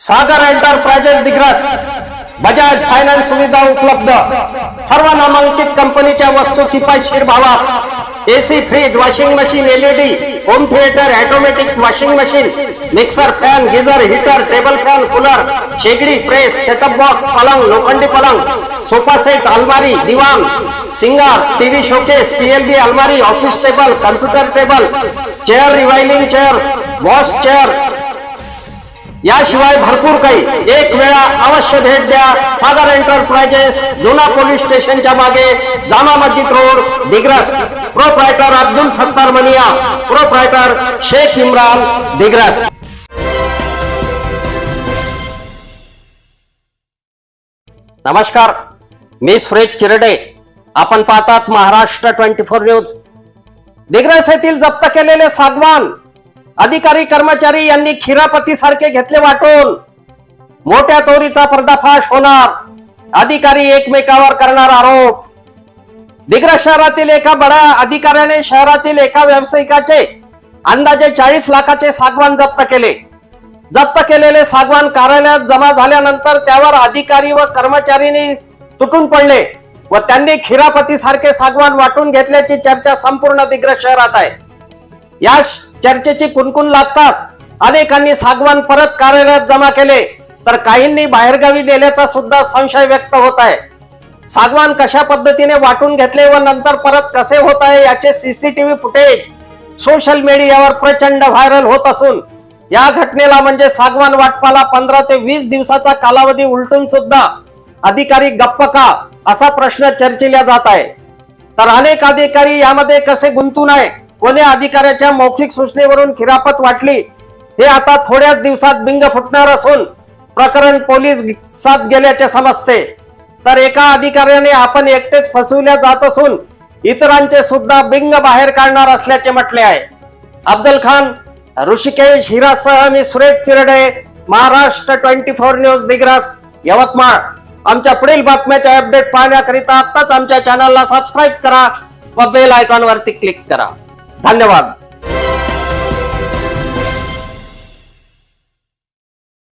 सागर enterprises Digras Bajaj finance सुविधा उपलब्ध। सर्व नामांकित कंपनीच्या वस्तू किफायतशीर भावात AC fridge washing machine LED home theatre automatic washing machine mixer fan geyser heater table fan cooler शेगडी प्रेस सेटअप बॉक्स पलंग लोखंडी पलंग सोफा सेट अलमारी दिवान सिंगार टीव्ही शोकेस पीएलबी अलमारी office table computer table chair revolving chair wash chair याशिवाय भरपूर काही. एक वेळा अवश्य भेट द्या. सागर एंटरप्राइजेस जुना पोलीस स्टेशनच्या मागे Jama Masjid road Digras. Proprietor Abdul Sattar Maniya. Proprietor Sheikh Imran Digras. नमस्कार. मी सुरेश चिरडे. आपण पाहतात Maharashtra twenty four news. Digras येथील जप्त केलेले सागवान. अधिकारी कर्मचारी यांनी खिरापती सारखे घेतले वाटून मोठ्या चोरीचा पर्दाफाश होणार. अधिकारी एकमेकावर करणार आरोप. दिग्रस शहरातील एका बड्या अधिकाऱ्याने शहरातील एका व्यावसायिकाचे अंदाजे चाळीस लाखाचे सागवान जप्त केले. जप्त केलेले सागवान कार्यालयात जमा झाल्यानंतर त्यावर अधिकारी व कर्मचारींनी तुटून पडले व त्यांनी खिरापती सारखे सागवान वाटून घेतल्याची चर्चा संपूर्ण दिग्रस शहरात आहे. या चर्चेची कुणकुण लागताच अनेकांनी सागवान परत कार्यालयात जमा केले. तर काहींनी बाहेरगावी नेल्याचा सुद्धा संशय व्यक्त होत आहे. सागवान कशा पद्धतीने वाटून घेतले व नंतर परत कसे होत आहे याचे सीसीटीव्ही फुटेज सोशल मीडियावर प्रचंड व्हायरल होत असून या घटनेला म्हणजे सागवान वाटपाला पंधरा ते वीस दिवसाचा कालावधी उलटून सुद्धा अधिकारी गप्प का असा प्रश्न चर्चिला जात आहे. तर अनेक अधिकारी यामध्ये कसे गुंतून आहे कोण्या अधिकाऱ्याच्या मौखिक सूचनेवरून खिरापत वाटली. हे आता थोड्याच दिवसात बिंग फुटणार असून प्रकरण पोलीस साथ गेल्याचे समजते. तर एका अधिकाऱ्याने आपण एकटेच फसवल्या जात असून इतरांचे सुद्धा बिंग बाहेर काढणार असल्याचे म्हटले आहे. अब्दुल खान ऋषिकेश हिरासह मी Suresh Chirde Maharashtra twenty four news Digras Yavatmal. आमच्या पुढील बातम्याचे अपडेट पाहण्याकरिता आत्ताच आमच्या चॅनलला सबस्क्राईब करा व बेल आयकॉनवरती क्लिक करा. धन्यवाद.